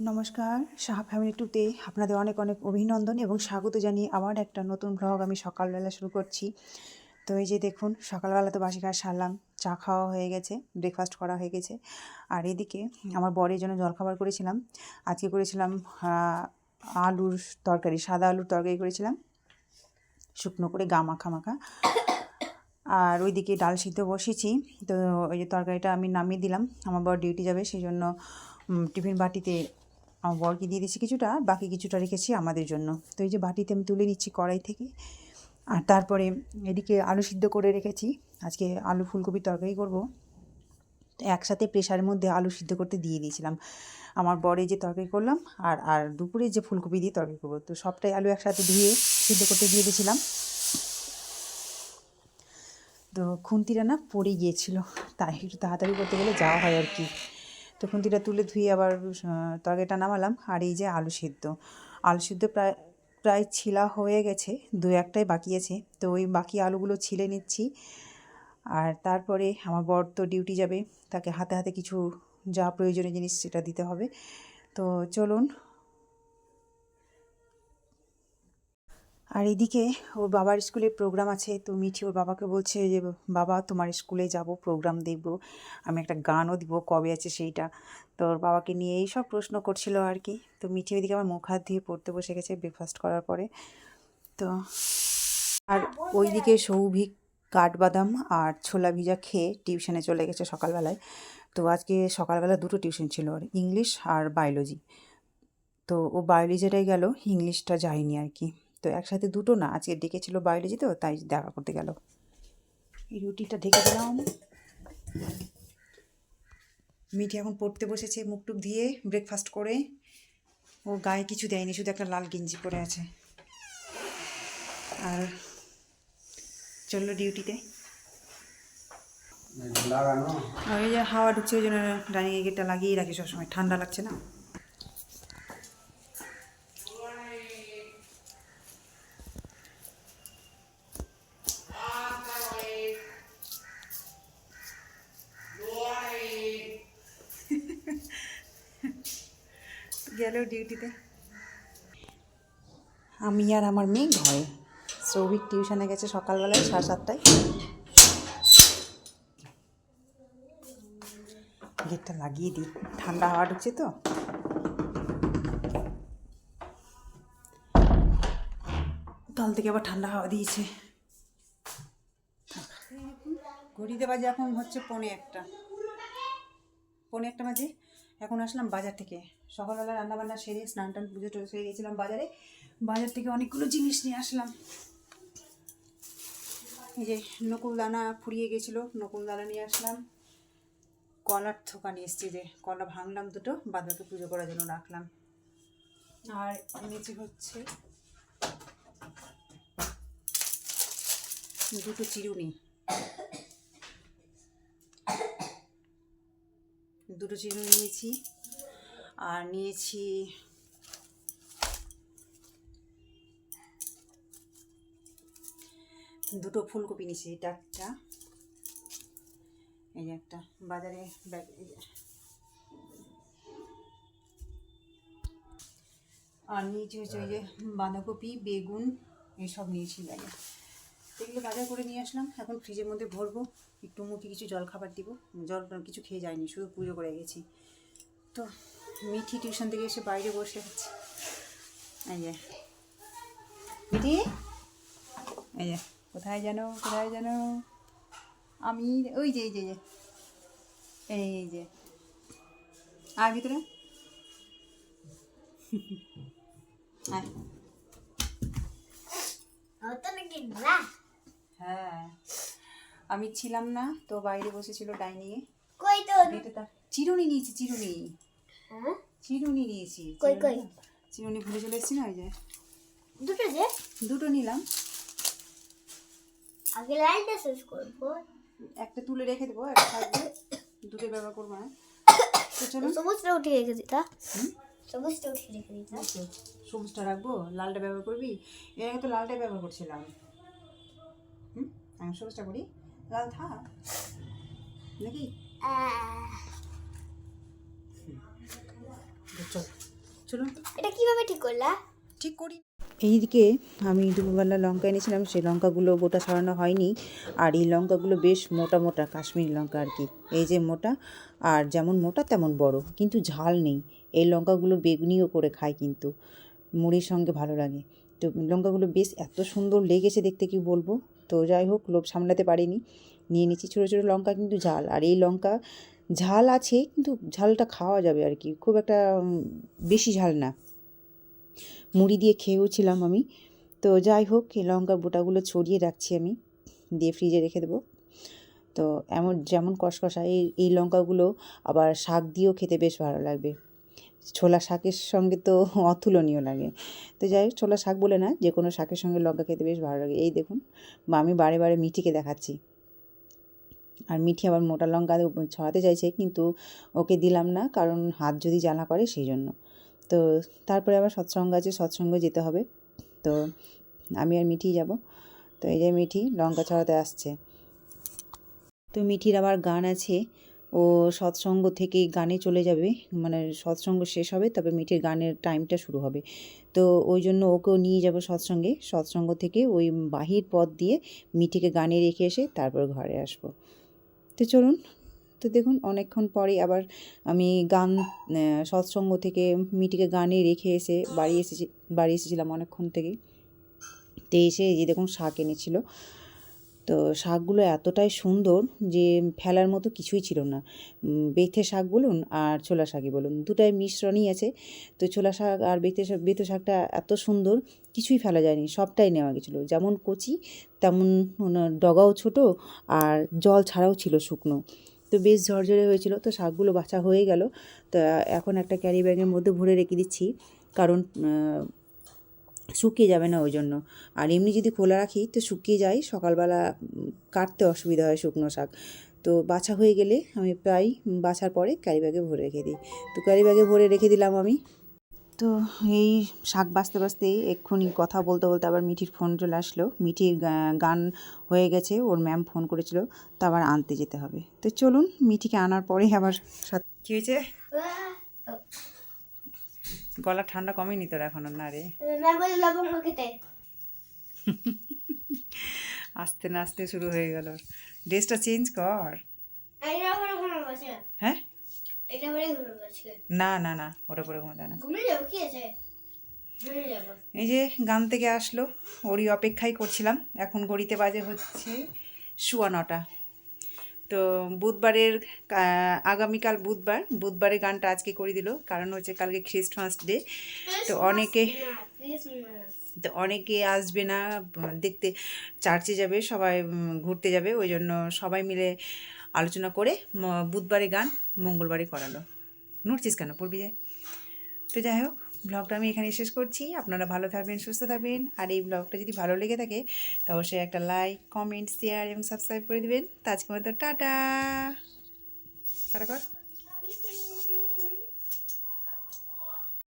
নমস্কার সাহা ফ্যামিলি টুতে আপনাদের অনেক অনেক অভিনন্দন এবং স্বাগত জানিয়ে আবার একটা নতুন ব্লগ আমি সকালবেলা শুরু করছি। তো এই যে দেখুন, সকালবেলা তো বাসি কাজ সারলাম, চা খাওয়া হয়ে গেছে ব্রেকফাস্ট করা হয়ে গেছে। আর এদিকে আমার বরের জন্য জলখাবার করেছিলাম, আজকে করেছিলাম আলুর তরকারি, সাদা আলুর তরকারি করেছিলাম, শুকনো করে গা মাখা মাখা। আর ওইদিকে ডাল সিদ্ধ বসেছি, তো ওই যে তরকারিটা আমি নামিয়ে দিলাম, আমার বর ডিউটি যাবে, সেই জন্য টিফিন বাটিতে আমার বরকে দিয়ে দিচ্ছি কিছুটা, বাকি কিছুটা রেখেছি আমাদের জন্য। তো এই যে বাটিতে আমি তুলে নিচ্ছি কড়াই থেকে। আর তারপরে এদিকে আলু সিদ্ধ করে রেখেছি। আজকে আলু ফুলকপির তরকারি করব। একসাথে প্রেশারের মধ্যে আলু সিদ্ধ করতে দিয়ে দিয়েছিলাম। আমার বরে যে তরকারি করলাম আর আর দুপুরে যে ফুলকপি দিয়ে তরকারি করব। তো সবটাই আলু একসাথে ধুয়ে সিদ্ধ করতে দিয়ে দিয়েছিলাম। তো খুন্তিটা না পড়ে গিয়েছিল। তাই একটু তাড়াতাড়ি করতে গেলে যাওয়া হয় আর কি। তো খুন্তিটা তুলে ধুয়ে আবার তরকারিটা নামালাম। আর এই যে আলু সিদ্ধ। আলু সিদ্ধ প্রায় প্রায় ছিলা হয়ে গেছে, দু একটাই বাকি আছে। তো ওই বাকি আলুগুলো ছিলে নিচ্ছি। আর তারপরে আমার বর তো ডিউটি যাবে, তাকে হাতে হাতে কিছু যা প্রয়োজনীয় জিনিস সেটা দিতে হবে। তো চলুন আর এদিকে ওর বাবার স্কুলে প্রোগ্রাম আছে। তো মিঠি ওর বাবাকে বলছে যে, বাবা, তোমার স্কুলে যাব প্রোগ্রাম দেখব। আমি একটা গানও দিব, কবে আছে সেইটা? তো ওর বাবাকে নিয়ে এই সব প্রশ্ন করছিল আর কি। তো মিঠি ওইদিকে আমার মুখ হাত দিয়ে পড়তে বসে গেছে ব্রেকফাস্ট করার পরে। তো আর ওইদিকে সৌভিক কাঠবাদাম আর ছোলা ভিজা খেয়ে টিউশনে চলে গেছে সকালবেলায়। তো আজকে সকালবেলা দুটো টিউশন ছিল আর ইংলিশ আর বায়োলজি তো ও বায়োলজিটাই গেল, ইংলিশটা যায়নি আর কি। তো একসাথে দুটো না আজকে ডেকেছিল বায়োলজি তো তাই দেখা করতে গেল। এই রুটিটা ঢেকে দিলাম। মিঠি এখন পড়তে বসেছে মুখ টুক দিয়ে ব্রেকফাস্ট করে। ও গায়ে কিছু দেয়নি শুধু একটা লাল গেঞ্জি পরে আছে। আর চলল ডিউটিতে। এই যে হাওয়া ঢুকছে ওই জন্য ডাইনিং গেটটা লাগিয়ে রাখি সবসময় ঠান্ডা লাগছে না। গেল ডিউটিতে। আমি আর আমার মেয়ে ঘরে। সৌভিক টিউশনে গেছে সকালবেলায় সাড়ে সাতটায়। গেটটা লাগিয়ে দিই। ঠান্ডা হাওয়া ঢুকছে তো। কাল থেকে আবার ঠান্ডা হাওয়া দিয়েছে। ঘড়িতে বাজে এখন হচ্ছে পনে একটা। পনে একটা বাজে। এখন আসলাম বাজার থেকে। সকালবেলা রান্নাবান্না সেরে স্নান টান পুজো টুজো সেরে গেছিলাম বাজারে। বাজার থেকে অনেকগুলো জিনিস নিয়ে আসলাম। এই যে নকুল দানা ফুরিয়ে গেছিল, নকুল দানা নিয়ে আসলাম। কলার থোকা নিয়ে এসছি যে, কলা ভাঙলাম দুটো, বাদবাকি পুজো করার জন্য রাখলাম। আর এনেছি হচ্ছে দুটো চিরুনি। দুটো চিরুনি নিয়েছি। আর নিয়েছি দুটো ফুলকপি নিয়েছি, এটা একটা। এই একটা, বাজারে ব্যাগ। আর নিয়েছি হচ্ছে ওই যে বাঁধাকপি, বেগুন এইসব নিয়েছি ব্যাগে। এগুলো বাজার করে নিয়ে আসলাম, এখন ফ্রিজের মধ্যে ভরবো। একটু মুখে কিছু জল খাবার দিব। জল কিছু খেয়ে যায়নি শুধু পুজো করে গেছি। তো মিঠি টিউশন থেকে এসে বাইরে বসে আছে। এই যে। মিঠি? এই যে কোথায় যেন কোথায় যেন? আমি ওই যে এই যে এই যে। এই যে। আর ভিতরে? হ্যাঁ। আমি ছিলাম না তো বাইরে বসেছিল ডাইনিংয়ে কই তো চিরুনি নিয়েছি চিরুনি। হ্যাঁ? চিরুনি নিয়েছি কই, কই? চিরুনি- ভুলে চলে এসেছি না ওই যে? দুটো যে? দুটো নিলাম। আগে লাইনটা শেষ করব। একটা তুলে রেখে দেবো একটা থাকবে। দুটো ব্যবহার করব না। তো চলুন সবুজটা উঠিয়ে রেখে দিতা? সবুজটা উঠিয়ে রেখে দিতা এই সবুজটা রাখব? লালটা ব্যবহার করবি? এর আগে তো লালটাই ব্যবহার করছিলাম। হুম? আমি সবুজটা করি। লাল থাক নাকি আহ, এটা কীভাবে ঠিক করলা? ঠিক করি। এইদিকে আমি দুপুরবেলা লঙ্কা এনেছিলাম সেই লঙ্কাগুলো গোটা ছড়ানো হয়নি। আর এই লঙ্কাগুলো বেশ মোটা মোটা কাশ্মীরি লঙ্কা আর কি। এই যে মোটা আর যেমন মোটা তেমন বড় কিন্তু ঝাল নেই। এই লঙ্কাগুলো বেগুনিও করে খায় কিন্তু মুড়ির সঙ্গে ভালো লাগে। তো লঙ্কাগুলো বেশ এত সুন্দর লেগেছে দেখতে কি বলব? তো যাই হোক, লোভ সামলাতে পারিনি। নিয়ে নিচ্ছি ছোটো ছোটো লঙ্কা কিন্তু ঝাল। আর এই লঙ্কা ঝাল আছে, কিন্তু ঝালটা খাওয়া যাবে আর কি। খুব একটা বেশি ঝাল না। মুড়ি দিয়ে খেয়েওছিলাম আমি। তো যাই হোক, এই লঙ্কা বোটাগুলো ছড়িয়ে রাখছি আমি। দিয়ে ফ্রিজে রেখে দেবো। তো এমন, যেমন কষকষা এই এই লঙ্কাগুলো আবার শাক দিয়েও খেতে বেশ ভালো লাগবে। ছোলা শাকের সঙ্গে তো অতুলনীয় লাগে। তো যাই হোক, ছোলা শাক বলে না, যে কোনো শাকের সঙ্গে লঙ্কা খেতে বেশ ভালো লাগে। এই দেখুন, বা আমি বারে বারে মিঠিকে দেখাচ্ছি। আর মিঠি আবার মোটা লঙ্কা ছড়াতে চাইছে, কিন্তু ওকে দিলাম না, কারণ হাত যদি জ্বালা করে সেই জন্য। তো তারপরে আবার সৎসঙ্গ আছে, সৎসঙ্গ যেতে হবে। তো আমি আর মিঠি যাব। তো এই যে মিঠি লঙ্কা ছড়াতে আসছে। তো মিঠির আবার গান আছে ও সৎসঙ্গ থেকে গানে চলে যাবে মানে সৎসঙ্গ শেষ হবে, তবে মিঠির গানের টাইমটা শুরু হবে। তো ওই জন্য ওকেও নিয়ে যাব সৎসঙ্গে, সৎসঙ্গ থেকে ওই বাহির পথ দিয়ে মিঠিকে গানে রেখে এসে তারপর ঘরে আসব। তো চলুন, তো দেখুন, অনেকক্ষণ পরে আবার আমি গান সৎসঙ্গ থেকে মিটিকে গানে রেখে এসে বাড়ি এসেছি, বাড়ি এসেছিলাম অনেকক্ষণ থেকে। তো এসে এই যে দেখুন শাক এনেছিল। তো শাকগুলো এতটাই সুন্দর যে ফেলার মতো কিছুই ছিল না। বেথে শাক বলুন আর ছোলা শাকই বলুন, দুটাই মিশ্রণই আছে। তো ছোলা শাক আর বেথে শাক, বেথে শাকটা এত সুন্দর কিছুই ফেলা যায়নি, সবটাই নেওয়া গেছিল। যেমন কচি, তেমন ডগাও ছোট আর জল ছাড়াও ছিল শুকনো। তো বেশ ঝরঝরে হয়েছিল, তো শাকগুলো বাছা হয়ে গেল। তো এখন একটা ক্যারি ব্যাগের মধ্যে ভরে রেখে দিচ্ছি। কারণ শুকিয়ে যাবে না ওই জন্য আর এমনি যদি খোলা রাখি, তো শুকিয়ে যায়, সকালবেলা কাটতে অসুবিধা হয় শুকনো শাক। তো বাছা হয়ে গেলে আমি প্রায় বাছার পরে ক্যারি ব্যাগে ভরে রেখে দিই। তো ক্যারি ব্যাগে ভরে রেখে দিলাম আমি। তো এই শাক বাঁচতে বাঁচতে এক্ষুনি কথা বলতে বলতে আবার মিঠির ফোন চলে আসলো। মিঠির গান হয়ে গেছে, ওর ম্যাম ফোন করেছিল, তো আবার আনতে যেতে হবে। তো চলুন, মিঠিকে আনার পরেই আবার কী হয়েছে? গলা ঠান্ডা কমেনি তোর এখনও? না রে। আস্তে না আস্তে শুরু হয়ে গেল। ড্রেসটা চেঞ্জ কর। হ্যাঁ? না না না, ওটা করে ঘুমাতে না। এই যে গান থেকে আসলো। ওরই অপেক্ষাই করছিলাম। এখন ঘড়িতে বাজে হচ্ছে শুয়া নটা। তো বুধবারের আগামীকাল বুধবার বুধবারে গানটা আজকে করে দিল। কারণ হচ্ছে কালকে খ্রিস্টমাস ডে। তো অনেকে তো অনেকে আসবে না দেখতে। চার্চে যাবে সবাই ঘুরতে যাবে। ওই জন্য সবাই মিলে আলোচনা করে বুধবারে গান মঙ্গলবারে করালো। নড়ছিস কেন পড়বি যে? তো যাই হোক। ব্লগটা আমি এখানে শেষ করছি। আপনারা ভালো থাকবেন, সুস্থ থাকবেন। আর এই ব্লগটা যদি ভালো লেগে থাকে, তো অবশ্যই একটা লাইক কমেন্ট শেয়ার এবং সাবস্ক্রাইব করে দেবেন। তাজকে মতো টাটা। টাটা কর।